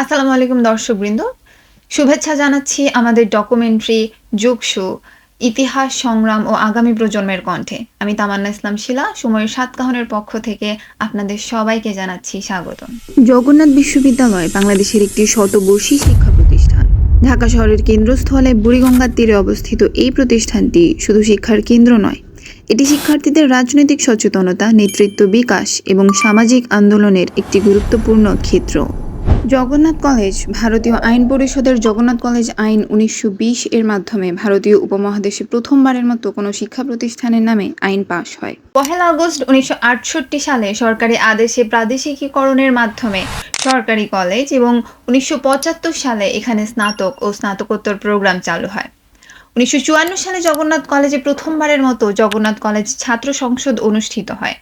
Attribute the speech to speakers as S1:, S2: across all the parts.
S1: আসসালামু আলাইকুম দর্শকবৃন্দ। শুভেচ্ছা জানাচ্ছি আমাদের ডকুমেন্টারি যুগসু ইতিহাস, সংগ্রাম ও আগামী প্রজন্মের কণ্ঠে। আমি তামান্না ইসলাম শিলা, সময়ের সাতকাহনের পক্ষ থেকে আপনাদের সবাইকে জানাচ্ছি স্বাগতম।
S2: জগন্নাথ বিশ্ববিদ্যালয় বাংলাদেশের একটি শতবর্ষী শিক্ষা প্রতিষ্ঠান। ঢাকা শহরের কেন্দ্রস্থলে বুড়িগঙ্গার তীরে অবস্থিত এই প্রতিষ্ঠানটি শুধু শিক্ষার কেন্দ্র নয়, এটি শিক্ষার্থীদের রাজনৈতিক সচেতনতা, নেতৃত্ব বিকাশ এবং সামাজিক আন্দোলনের একটি গুরুত্বপূর্ণ ক্ষেত্র। জগন্নাথ কলেজ, ভারতীয় আইন পরিষদের জগন্নাথ কলেজ আইন উনিশশো বিশ এর মাধ্যমে ভারতীয় উপমহাদেশে প্রথমবারের মতো কোনো শিক্ষা প্রতিষ্ঠানের নামে আইন পাশ হয়।
S1: পহেলা আগস্ট উনিশশো সালে সরকারি আদেশে প্রাদেশিকীকরণের মাধ্যমে সরকারি কলেজ এবং উনিশশো পঁচাত্তর সালে এখানে স্নাতক ও স্নাতকোত্তর প্রোগ্রাম চালু হয়। উনিশশো চুয়ান্ন সালে জগন্নাথ কলেজে প্রথমবারের মতো জগন্নাথ কলেজ ছাত্র সংসদ অনুষ্ঠিত হয়।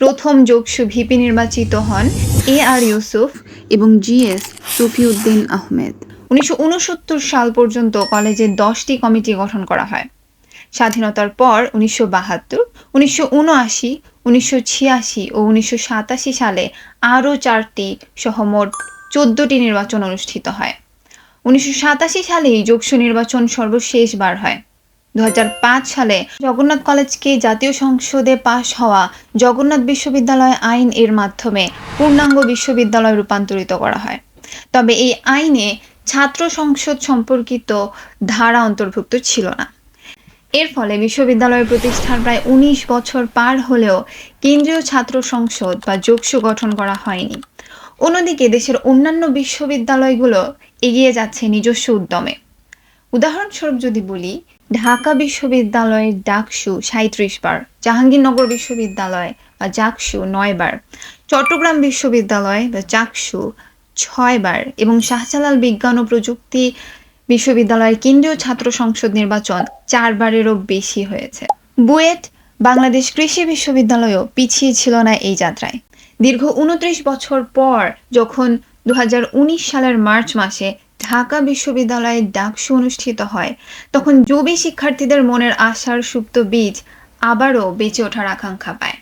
S1: প্রথম যোগসু ভিপি নির্বাচিত হন এ আর ইউসুফ
S2: এবং জিএস সফিউদ্দিন আহমেদ।
S1: উনিশশো উনসত্তর সাল পর্যন্ত কলেজে দশটি কমিটি গঠন করা হয়। স্বাধীনতার পর উনিশশো বাহাত্তর, উনিশশো উনিশশো ছিয়াশি ও উনিশশো সাতাশি সালে আরও চারটি সহ মোট চোদ্দটি নির্বাচন অনুষ্ঠিত হয়। উনিশশো সাতাশি সালেই যোগসু নির্বাচন সর্বশেষবার হয়। দু হাজার পাঁচ সালে জগন্নাথ কলেজকে জাতীয় সংসদে পাশ হওয়া জগন্নাথ বিশ্ববিদ্যালয় আইন এর মাধ্যমে পূর্ণাঙ্গ বিশ্ববিদ্যালয় রূপান্তরিত করা হয়। তবে এই আইনে ছাত্র সংসদ সম্পর্কিত ধারা অন্তর্ভুক্ত ছিল না। এর ফলে বিশ্ববিদ্যালয় প্রতিষ্ঠার প্রায় উনিশ বছর পার হলেও কেন্দ্রীয় ছাত্র সংসদ বা যোগসু গঠন করা হয়নি। অন্যদিকে দেশের অন্যান্য বিশ্ববিদ্যালয়গুলো এগিয়ে যাচ্ছে নিজস্ব উদ্যমে। উদাহরণস্বরূপ যদি বলি ঢাকা বিশ্ববিদ্যালয়ের ডাকসু সাঁত্রিশ বার, জাহাঙ্গীরনগর বিশ্ববিদ্যালয় বা জাকসু নয় বার, চট্টগ্রাম বিশ্ববিদ্যালয় বা চাকসু ছয় বার এবং শাহজালাল বিজ্ঞান ও প্রযুক্তি বিশ্ববিদ্যালয়ের কেন্দ্রীয় ছাত্র সংসদ নির্বাচন চারবারেরও বেশি হয়েছে। বুয়েট, বাংলাদেশ কৃষি বিশ্ববিদ্যালয়ও পিছিয়ে ছিল না এই যাত্রায়। দীর্ঘ উনত্রিশ বছর পর যখন দু হাজার উনিশ সালের মার্চ মাসে ঢাকা বিশ্ববিদ্যালয়ে ডাকসু অনুষ্ঠিত হয়। তখন যুবী শিক্ষার্থীদের মনের আশার সুপ্ত বীজ আবারও বেঁচে ওঠার আকাঙ্ক্ষা পায়।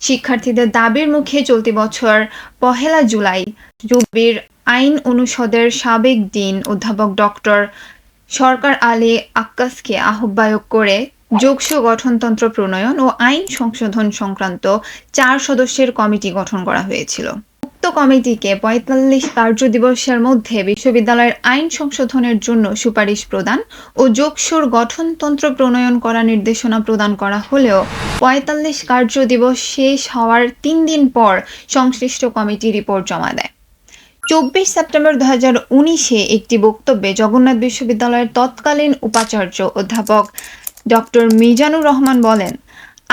S1: শিক্ষার্থীদের দাবির মুখে চলতি বছর পহেলা জুলাই যুবির আইন অনুষদের সাবেক ডিন অধ্যাপক ডক্টর সরকার আলী আক্কাসকে আহ্বায়ক করে যোগসু গঠনতন্ত্র প্রণয়ন ও আইন সংশোধন সংক্রান্ত চার সদস্যের কমিটি গঠন করা হয়েছিল। উক্ত কমিটিকে পঁয়তাল্লিশ কার্য দিবসের মধ্যে বিশ্ববিদ্যালয়ের আইন সংশোধনের জন্য সুপারিশ প্রদান ও যোগসুর গঠনতন্ত্র প্রণয়ন করা নির্দেশনা প্রদান করা হলেও পঁয়তাল্লিশ কার্য দিবস শেষ হওয়ার তিন দিন পর সংশ্লিষ্ট কমিটি রিপোর্ট জমা দেয়। চব্বিশ সেপ্টেম্বর দু হাজার উনিশে একটি বক্তব্যে জগন্নাথ বিশ্ববিদ্যালয়ের তৎকালীন উপাচার্য অধ্যাপক ডক্টর মিজানুর রহমান বলেন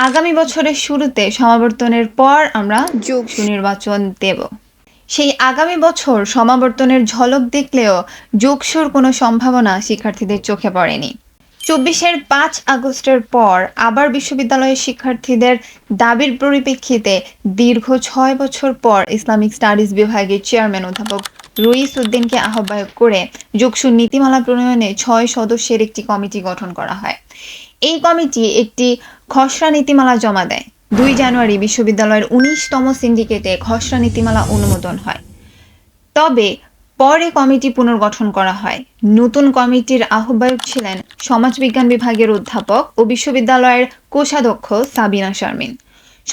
S1: আগামী বছরের শুরুতে সমাবর্তনের পর আমরা যোগ সুনির্বাচন দেব। সেই আগামী বছর সমাবর্তনের ঝলক দেখলেও যোগসুর কোনো সম্ভাবনা শিক্ষার্থীদের চোখে পড়েনি। চব্বিশের পাঁচ আগস্টের পর আবার বিশ্ববিদ্যালয়ের শিক্ষার্থীদের দাবির পরিপ্রেক্ষিতে দীর্ঘ ছয় বছর পর ইসলামিক স্টাডিজ বিভাগের চেয়ারম্যান অধ্যাপক রইস উদ্দিনকে আহ্বায়ক করে যোগসুর নীতিমালা প্রণয়নে ছয় সদস্যের একটি কমিটি গঠন করা হয়। এই কমিটি একটি খসড়া নীতিমালা জমা দেয়। দুই জানুয়ারি বিশ্ববিদ্যালয়ের উনিশতম সিন্ডিকেটে খসড়া নীতিমালা অনুমোদন হয়। তবে পরে কমিটি পুনর্গঠন করা হয়। নতুন কমিটির আহ্বায়ক ছিলেন সমাজবিজ্ঞান বিভাগের অধ্যাপক ও বিশ্ববিদ্যালয়ের কোষাধ্যক্ষ সাবিনা শারমিন।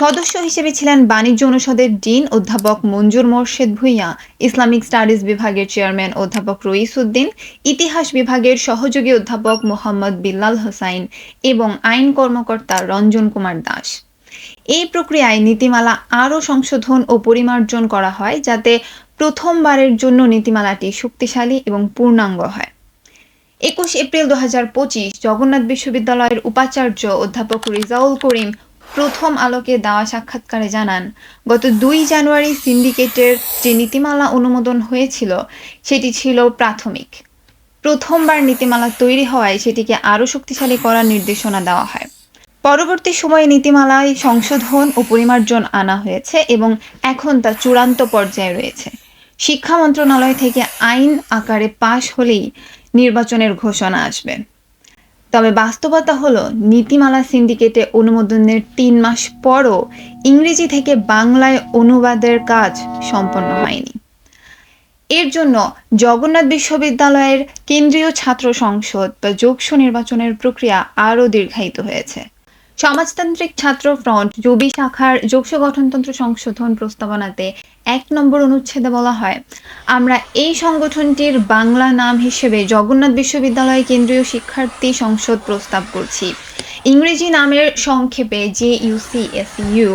S1: সদস্য হিসেবে ছিলেন বাণিজ্য অনুষদের ডিন অধ্যাপক মঞ্জুর মোর্শেদ ভুইয়া, ইসলামিক স্টাডিজ বিভাগের চেয়ারম্যান অধ্যাপক রইস উদ্দিন ইতিহাস বিভাগের সহযোগী অধ্যাপক মোহাম্মদ বিল্লাল হোসাইন এবং আইন কর্মকর্তা রঞ্জন কুমার দাস। এই প্রক্রিয়ায় নীতিমালা আরও সংশোধন ও পরিমার্জন করা হয় যাতে প্রথমবারের জন্য নীতিমালাটি শক্তিশালী এবং পূর্ণাঙ্গ হয়। একুশ এপ্রিল দু হাজার পঁচিশ জগন্নাথ বিশ্ববিদ্যালয়ের উপাচার্য অধ্যাপক রিজাউল করিম প্রথম আলোকে দেওয়া সাক্ষাৎকারে জানান, গত দুই জানুয়ারি সিন্ডিকেটের যে নীতিমালা অনুমোদন হয়েছিল, সেটি ছিল প্রাথমিক। প্রথমবার নীতিমালা তৈরি হওয়ায় সেটিকে আরও শক্তিশালী করার নির্দেশনা দেওয়া হয়। পরবর্তী সময়ে নীতিমালায় সংশোধন ও পরিমার্জন আনা হয়েছে এবং এখন তা চূড়ান্ত পর্যায়ে রয়েছে। শিক্ষা মন্ত্রণালয় থেকে আইন আকারে পাশ হলেই নির্বাচনের ঘোষণা আসবে। তবে বাস্তবতা হলো, নীতিমালা সিন্ডিকেটে অনুমোদনের তিন মাস পরও ইংরেজি থেকে বাংলায় অনুবাদের কাজ সম্পন্ন হয়নি। এর জন্য জগন্নাথ বিশ্ববিদ্যালয়ের কেন্দ্রীয় ছাত্র সংসদ বা যোগসু নির্বাচনের প্রক্রিয়া আরও দীর্ঘায়িত হয়েছে। সমাজতান্ত্রিক ছাত্র ফ্রন্ট জবি শাখার যোগসু গঠনতন্ত্র সংশোধন প্রস্তাবনাতে এক নম্বর অনুচ্ছেদে বলা হয়, আমরা এই সংগঠনটির বাংলা নাম হিসেবে জগন্নাথ বিশ্ববিদ্যালয় কেন্দ্রীয় শিক্ষার্থী সংসদ প্রস্তাব করছি। ইংরেজি নামের সংক্ষেপে জে ইউসি এস ইউ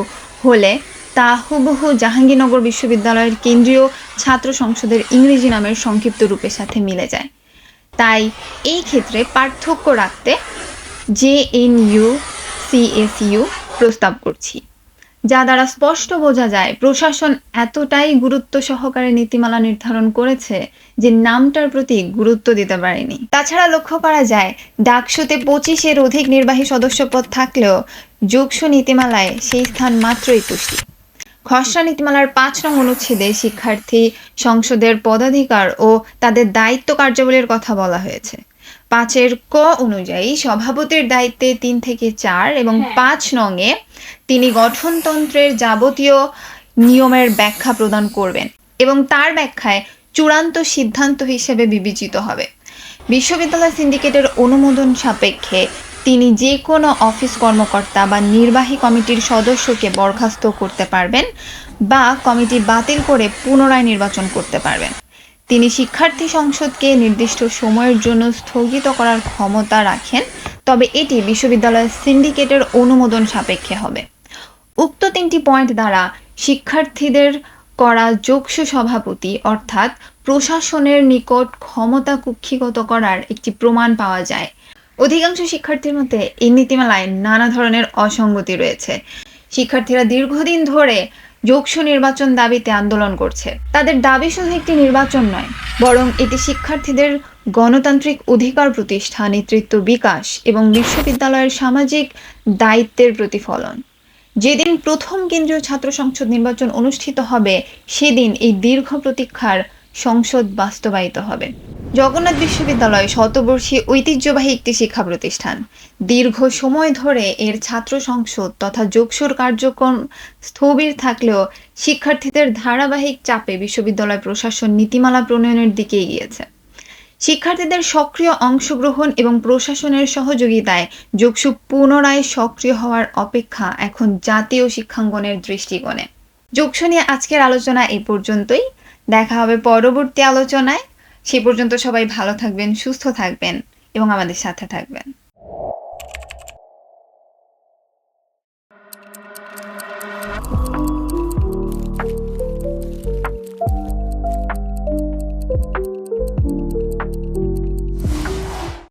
S1: হলে, তা হুবহু জাহাঙ্গীরনগর বিশ্ববিদ্যালয়ের কেন্দ্রীয় ছাত্র সংসদের ইংরেজি নামের সংক্ষিপ্ত রূপের সাথে মিলে যায়। তাই এই ক্ষেত্রে পার্থক্য রাখতে জে এন ইউ সিএসইউ প্রস্তাব করছি। যা দ্বারা স্পষ্ট বোঝা যায়, প্রশাসন এতটাই গুরুত্ব সহকারে নীতিমালা নির্ধারণ করেছে যে নামটার প্রতি গুরুত্ব দিতে পারেনি। তাছাড়া লক্ষ্য করা যায়, ডাকসুতে পঁচিশের অধিক নির্বাহী সদস্য পদ থাকলেও যোগসু নীতিমালায় সেই স্থান মাত্রই পুষ্টি। খসড়া নীতিমালার পাঁচ নং অনুচ্ছেদে শিক্ষার্থী সংসদের পদাধিকার ও তাদের দায়িত্ব কার্যাবলীর কথা বলা হয়েছে। পাঁচের ক অনুযায়ী সভাপতির দায়িত্বে তিন থেকে চার এবং পাঁচ নংয়ে তিনি গঠনতন্ত্রের যাবতীয় নিয়মের ব্যাখ্যা প্রদান করবেন এবং তার ব্যাখ্যায় চূড়ান্ত সিদ্ধান্ত হিসেবে বিবেচিত হবে। বিশ্ববিদ্যালয় সিন্ডিকেটের অনুমোদন সাপেক্ষে তিনি যে কোনো অফিস কর্মকর্তা বা নির্বাহী কমিটির সদস্যকে বরখাস্ত করতে পারবেন বা কমিটি বাতিল করে পুনরায় নির্বাচন করতে পারবেন। তিনি শিক্ষার্থী সংসদকে নির্দিষ্ট সময়ের জন্য স্থগিত করার ক্ষমতা রাখেন, তবে এটি বিশ্ববিদ্যালয়ের সিন্ডিকেটের অনুমোদন সাপেক্ষে হবে। উক্ত তিনটি পয়েন্ট দ্বারা শিক্ষার্থীদের করা যোগসু সভাপতি, অর্থাৎ প্রশাসনের নিকট ক্ষমতা কুক্ষিগত করার একটি প্রমাণ পাওয়া যায়। অধিকাংশ শিক্ষার্থীর মতে এই নীতিমালায় নানা ধরনের অসঙ্গতি রয়েছে। শিক্ষার্থীরা দীর্ঘদিন ধরে যোগসু নির্বাচন দাবিতে আন্দোলন করছে। তাদের দাবি শুধু একটি নির্বাচন নয়, বরং এটি শিক্ষার্থীদের গণতান্ত্রিক অধিকার প্রতিষ্ঠা, নেতৃত্ব বিকাশ এবং বিশ্ববিদ্যালয়ের সামাজিক দায়িত্বের প্রতিফলন। যেদিন প্রথম কেন্দ্রীয় ছাত্র সংসদ নির্বাচন অনুষ্ঠিত হবে, সেদিন এই দীর্ঘ প্রতীক্ষার সংসদ বাস্তবায়িত হবে। জগন্নাথ বিশ্ববিদ্যালয় শতবর্ষী ঐতিহ্যবাহী একটি শিক্ষা প্রতিষ্ঠান। দীর্ঘ সময় ধরে এর ছাত্র সংসদ তথা যোগসুর কার্যক্রম স্থবির থাকলেও শিক্ষার্থীদের ধারাবাহিক চাপে বিশ্ববিদ্যালয় প্রশাসন নীতিমালা প্রণয়নের দিকে এগিয়েছে। শিক্ষার্থীদের সক্রিয় অংশগ্রহণ এবং প্রশাসনের সহযোগিতায় যোগসু পুনরায় সক্রিয় হওয়ার অপেক্ষা এখন জাতীয় শিক্ষাঙ্গনের দৃষ্টিকোণে। যোগসু নিয়ে আজকের আলোচনা এই পর্যন্তই। দেখা হবে পরবর্তী আলোচনায়। সে পর্যন্ত সবাই ভালো থাকবেন, সুস্থ থাকবেন এবং আমাদের সাথে থাকবেন।